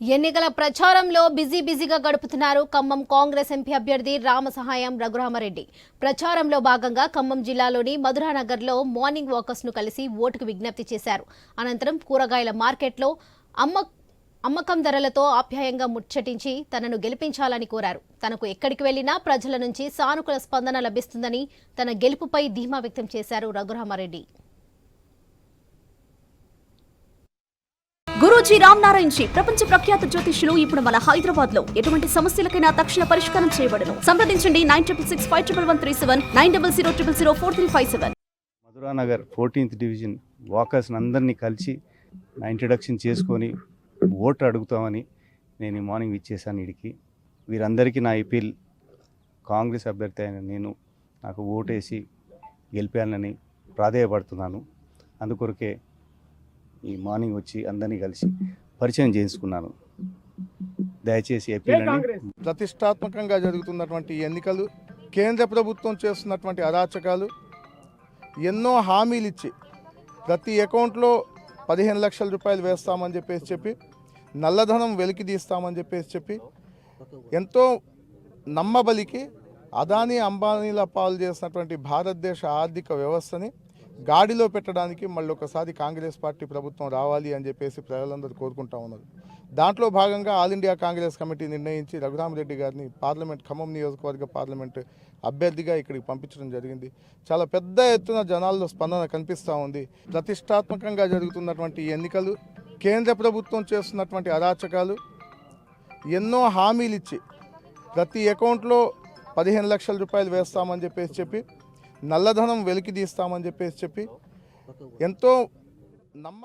ఎన్నికల ప్రచారంలో బిజీ బిజీగా గడుపుతున్నారు ఖమ్మం కాంగ్రెస్ ఎంపీ అభ్యర్థి రామసహాయం రఘురామరెడ్డి. ప్రచారంలో భాగంగా ఖమ్మం జిల్లాలోని మధురానగర్లో మార్నింగ్ వాకర్స్ను కలిసి ఓటుకు విజ్ఞప్తి చేశారు. అనంతరం కూరగాయల మార్కెట్లో అమ్మ అమ్మకం ధరలతో ఆప్యాయంగా ముచ్చటించి తనను గెలిపించాలని కోరారు. తనకు ఎక్కడికి వెళ్ళినా ప్రజల నుంచి సానుకూల స్పందన లభిస్తుందని తన గెలుపుపై ధీమా వ్యక్తం చేశారు రఘురామారెడ్డి. గురూజీ రామ్ నారాయణ్ జీ ప్రపంచ ప్రఖ్యాత జ్యోతిష్యులు ఇప్పుడు మన హైదరాబాద్లో ఎటువంటి సమస్యలకైనా తక్షణ పరిష్కారం చేయబడను. సంప్రదించండి nine triple six five triple one three seven nine double zero triple zero four three five seven. Madhuranagar fourteenth division వాకర్స్ని అందరినీ కలిసి నా ఇంట్రడక్షన్ చేసుకొని ఓటు అడుగుతామని నేను ఈ మార్నింగ్ ఇచ్చేసాను ఇడికి. వీరందరికీ నా అపీల్ కాంగ్రెస్ అభ్యర్థి అయిన నేను నాకు ఓటేసి గెలిపానని ప్రాధేయపడుతున్నాను. అందుకొరకే ఈ మార్నింగ్ వచ్చి అందరినీ కలిసి పరిచయం చేసుకున్నాను దయచేసి అని ప్రతిష్టాత్మకంగా జరుగుతున్నటువంటి ఎన్నికలు కేంద్ర ప్రభుత్వం చేస్తున్నటువంటి అరాచకాలు ఎన్నో హామీలు ఇచ్చి ప్రతి అకౌంట్లో పదిహేను లక్షల రూపాయలు వేస్తామని చెప్పేసి చెప్పి నల్లధనం వెలికి తీస్తామని చెప్పేసి చెప్పి ఎంతో నమ్మబలికి అదానీ అంబానీల పాలు చేసినటువంటి భారతదేశ ఆర్థిక వ్యవస్థని గాడిలో పెట్టడానికి మళ్ళీ ఒకసారి కాంగ్రెస్ పార్టీ ప్రభుత్వం రావాలి అని చెప్పేసి ప్రజలందరూ కోరుకుంటా ఉన్నారు. దాంట్లో భాగంగా ఆల్ ఇండియా కాంగ్రెస్ కమిటీ నిర్ణయించి రఘురామరెడ్డి గారిని పార్లమెంట్ ఖమ్మం నియోజకవర్గ పార్లమెంట్ అభ్యర్థిగా ఇక్కడికి పంపించడం జరిగింది. చాలా పెద్ద ఎత్తున జనాల్లో స్పందన కనిపిస్తూ ఉంది. ప్రతిష్టాత్మకంగా జరుగుతున్నటువంటి ఎన్నికలు కేంద్ర ప్రభుత్వం చేస్తున్నటువంటి అరాచకాలు ఎన్నో హామీలు ఇచ్చి ప్రతి అకౌంట్లో పదిహేను లక్షల రూపాయలు వేస్తామని చెప్పేసి చెప్పి నల్లధనం వెలికి తీస్తామని చెప్పేసి చెప్పి ఎంతో నమ్మ